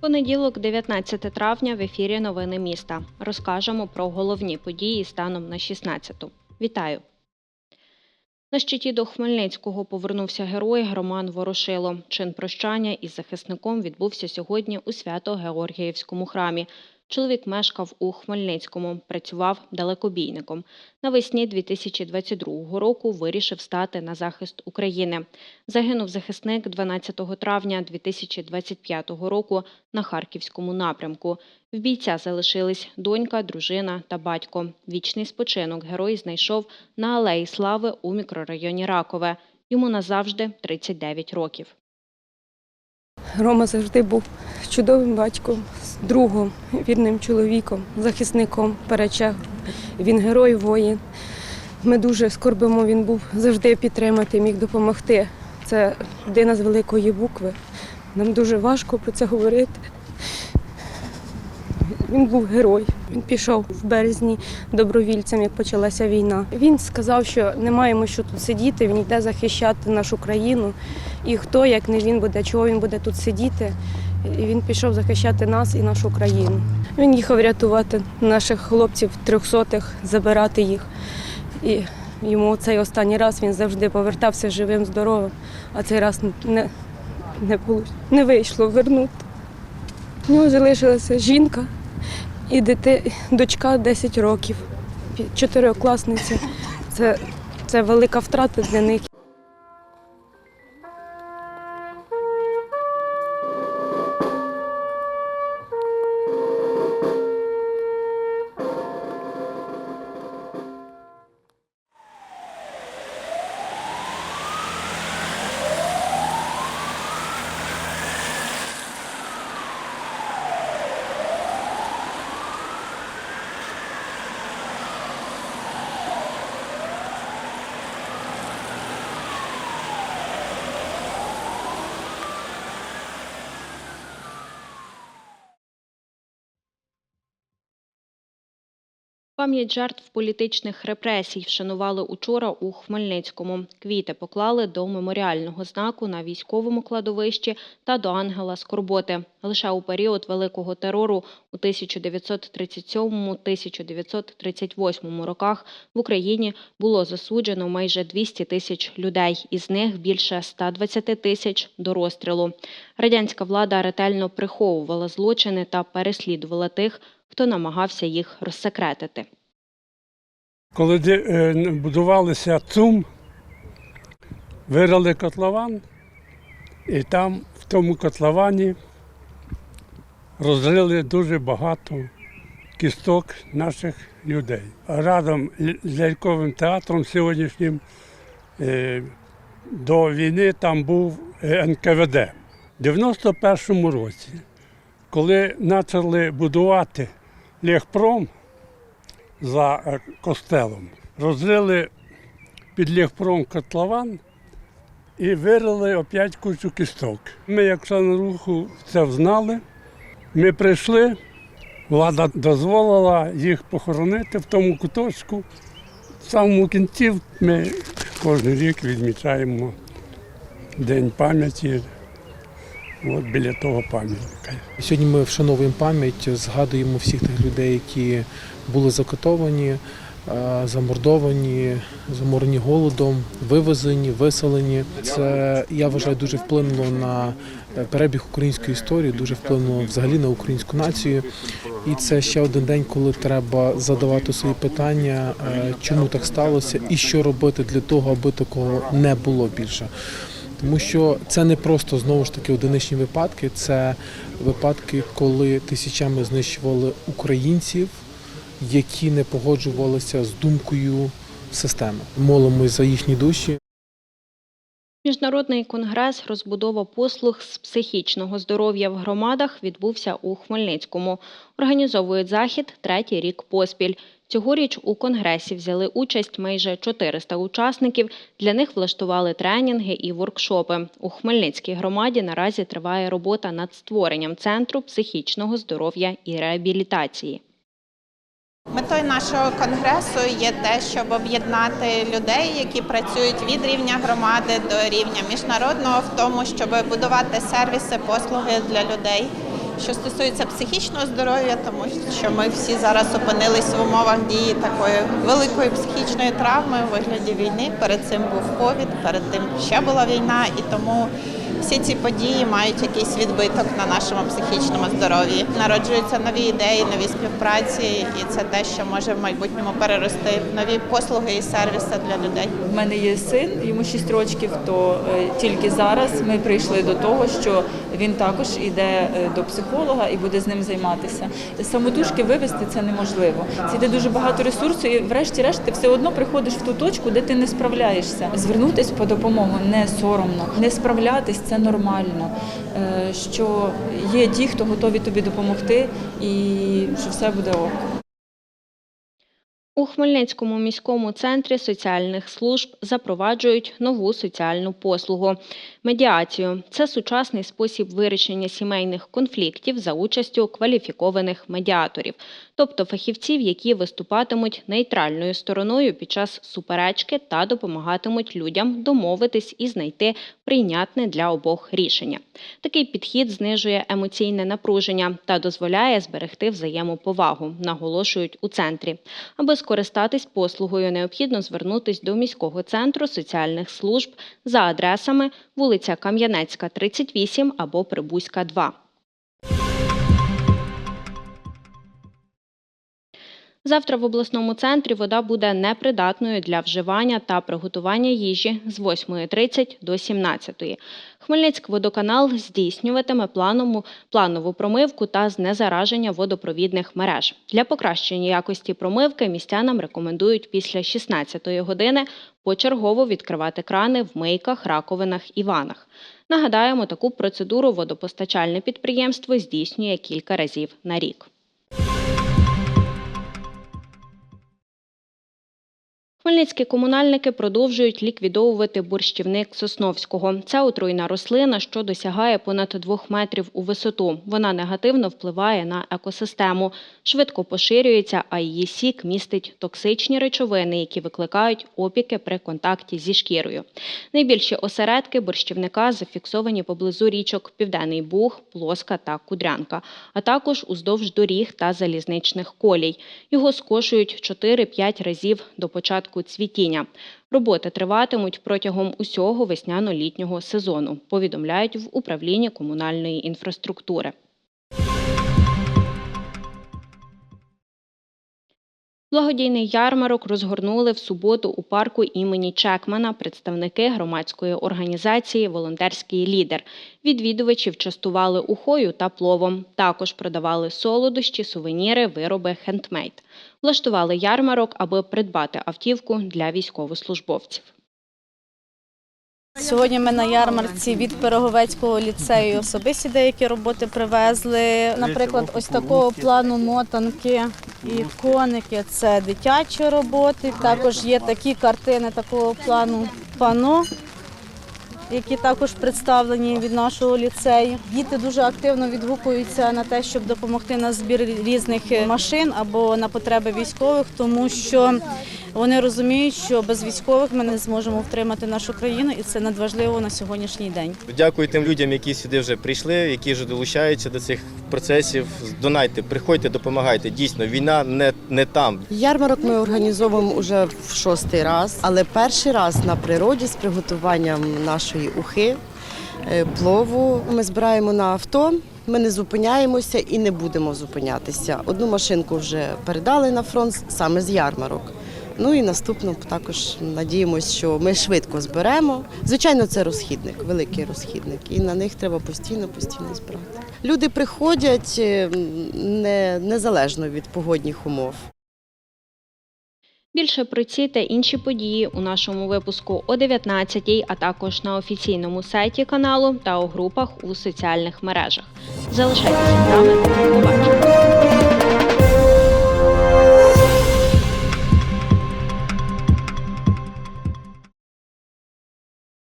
Понеділок, 19 травня, в ефірі Новини міста. Розкажемо про головні події станом на 16-ту. Вітаю! На щиті до Хмельницького повернувся герой Роман Ворошило. Чин прощання із захисником відбувся сьогодні у Свято-Георгіївському храмі. Чоловік мешкав у Хмельницькому, працював далекобійником. Навесні 2022 року вирішив стати на захист України. Загинув захисник 12 травня 2025 року на Харківському напрямку. В бійця залишились донька, дружина та батько. Вічний спочинок герой знайшов на Алеї Слави у мікрорайоні Ракове. Йому назавжди 39 років. Рома завжди був чудовим батьком, другом, вірним чоловіком, захисником перечах. Він герой, воїн. Ми дуже скорбимо, він був завжди підтримати, міг допомогти. Це людина з великої букви. Нам дуже важко про це говорити. Він був герой. Він пішов в березні добровільцем, як почалася війна. Він сказав, що не маємо що тут сидіти, він йде захищати нашу країну. І хто, як не він буде, чого він буде тут сидіти. І він пішов захищати нас і нашу країну. Він їхав рятувати наших хлопців трьохсотих, забирати їх. І йому цей останній раз він завжди повертався живим, здоровим, а цей раз не, не, не вийшло вернути. У нього залишилася жінка і дити, дочка 10 років, чотирикласниця. Це, це велика втрата для них. Пам'ять жертв політичних репресій вшанували учора у Хмельницькому. Квіти поклали до меморіального знаку на військовому кладовищі та до ангела Скорботи. Лише у період великого терору у 1937-1938 роках в Україні було засуджено майже 200 тисяч людей, із них більше 120 тисяч до розстрілу. Радянська влада ретельно приховувала злочини та переслідувала тих, хто намагався їх розсекретити. Коли е, будувалися ЦУМ, вирили котлован, і там, в тому котловані, розрили дуже багато кісток наших людей. Разом з ляльковим театром сьогоднішнім е, до війни там був е, НКВД. У 91-му році, коли почали будувати Легпром, за е, костелом. Розрили під легпром котлован і вирили опять кучу кісток. Ми, як члени руху, це знали. Ми прийшли, влада дозволила їх похоронити в тому куточку. В самому кінці ми кожен рік відмічаємо День пам'яті от біля того пам'ятника. Сьогодні ми вшановуємо пам'ять, згадуємо всіх тих людей, які були закатовані, е, замордовані, заморені голодом, вивезені, виселені. Це я вважаю дуже вплинуло на перебіг української історії, дуже вплинуло взагалі на українську націю. І це ще один день, коли треба задавати свої питання, е, чому так сталося, і що робити для того, аби такого не було більше. Тому що це не просто знову ж таки одиничні випадки, це випадки, коли тисячами знищували українців, які не погоджувалися з думкою системи. Молимось за їхні душі. Міжнародний конгрес розбудова послуг з психічного здоров'я в громадах відбувся у Хмельницькому. Організовують захід третій рік поспіль. Цьогоріч у конгресі взяли участь майже 400 учасників. Для них влаштували тренінги і воркшопи. У Хмельницькій громаді наразі триває робота над створенням центру психічного здоров'я і реабілітації. Метою нашого конгресу є те, щоб об'єднати людей, які працюють від рівня громади до рівня міжнародного, в тому, щоб будувати сервіси, послуги для людей. Що стосується психічного здоров'я, тому що ми всі зараз опинились в умовах дії такої великої психічної травми у вигляді війни. Перед цим був ковід, перед тим ще була війна, і тому всі ці події мають якийсь відбиток на нашому психічному здоров'ї. Народжуються нові ідеї, нові співпраці, і це те, що може в майбутньому перерости в нові послуги і сервіси для людей. В мене є син, йому 6 років, то е, тільки зараз ми прийшли до того, що він також йде е, до психолога і буде з ним займатися. Самотужки вивести це неможливо. Це йде дуже багато ресурсу, і врешті-решт ти все одно приходиш в ту точку, де ти не справляєшся. Звернутися по допомогу не соромно, не справлятись це нормально. Е, Що є ті, хто готові тобі допомогти, і що все буде ок. У Хмельницькому міському центрі соціальних служб запроваджують нову соціальну послугу медіацію. Це сучасний спосіб вирішення сімейних конфліктів за участю кваліфікованих медіаторів, тобто фахівців, які виступатимуть нейтральною стороною під час суперечки та допомагатимуть людям домовитись і знайти прийнятне для обох рішення. Такий підхід знижує емоційне напруження та дозволяє зберегти взаємоповагу, наголошують у центрі. Аби скористатись послугою, необхідно звернутись до міського центру соціальних служб за адресами вулиця Кам'янецька, 38 або Прибузька, 2. Завтра в обласному центрі вода буде непридатною для вживання та приготування їжі з 8.30 до 17.00. Хмельницький водоканал здійснюватиме планову, планову промивку та знезараження водопровідних мереж. Для покращення якості промивки містянам рекомендують після 16-ї години почергово відкривати крани в мийках, раковинах і ванах. Нагадаємо, таку процедуру водопостачальне підприємство здійснює кілька разів на рік. Хмельницькі комунальники продовжують ліквідовувати борщівник Сосновського. Це отруйна рослина, що досягає понад двох метрів у висоту. Вона негативно впливає на екосистему, швидко поширюється, а її сік містить токсичні речовини, які викликають опіки при контакті зі шкірою. Найбільші осередки борщівника зафіксовані поблизу річок Південний Буг, Плоска та Кудрянка, а також уздовж доріг та залізничних колій. Його скошують 4-5 разів до початку цвітіння. Роботи триватимуть протягом усього весняно-літнього сезону, повідомляють в управлінні комунальної інфраструктури. Благодійний ярмарок розгорнули в суботу у парку імені Чекмана представники громадської організації Волонтерський лідер. Відвідувачів частували ухою та пловом. Також продавали солодощі, сувеніри, вироби хендмейд. Влаштували ярмарок, аби придбати автівку для військовослужбовців. Сьогодні ми на ярмарці від Пироговецького ліцею особисті деякі роботи привезли. Наприклад, ось такого плану мотанки і коники це дитячі роботи. Також є такі картини такого плану пано. Які також представлені від нашого ліцею. Діти дуже активно відгукуються на те, щоб допомогти на збір різних машин або на потреби військових, тому що вони розуміють, що без військових ми не зможемо втримати нашу країну, і це надважливо на сьогоднішній день. Дякую тим людям, які сюди вже прийшли, які вже долучаються до цих процесів. Донайте, приходьте, допомагайте. Дійсно, війна не, не там. Ярмарок ми організовуємо вже в шостий раз, але перший раз на природі з приготуванням нашої ухи, е, плову. Ми збираємо на авто. Ми не зупиняємося і не будемо зупинятися. Одну машинку вже передали на фронт саме з ярмарок. Ну і наступну також надіємося, що ми швидко зберемо. Звичайно, це розхідник, великий розхідник, і на них треба постійно, постійно збирати. Люди приходять е, не, незалежно від погодних умов. Більше про ці та інші події у нашому випуску о 19 а також на офіційному сайті каналу та у групах у соціальних мережах. Залишайтеся з нами. Побачимо.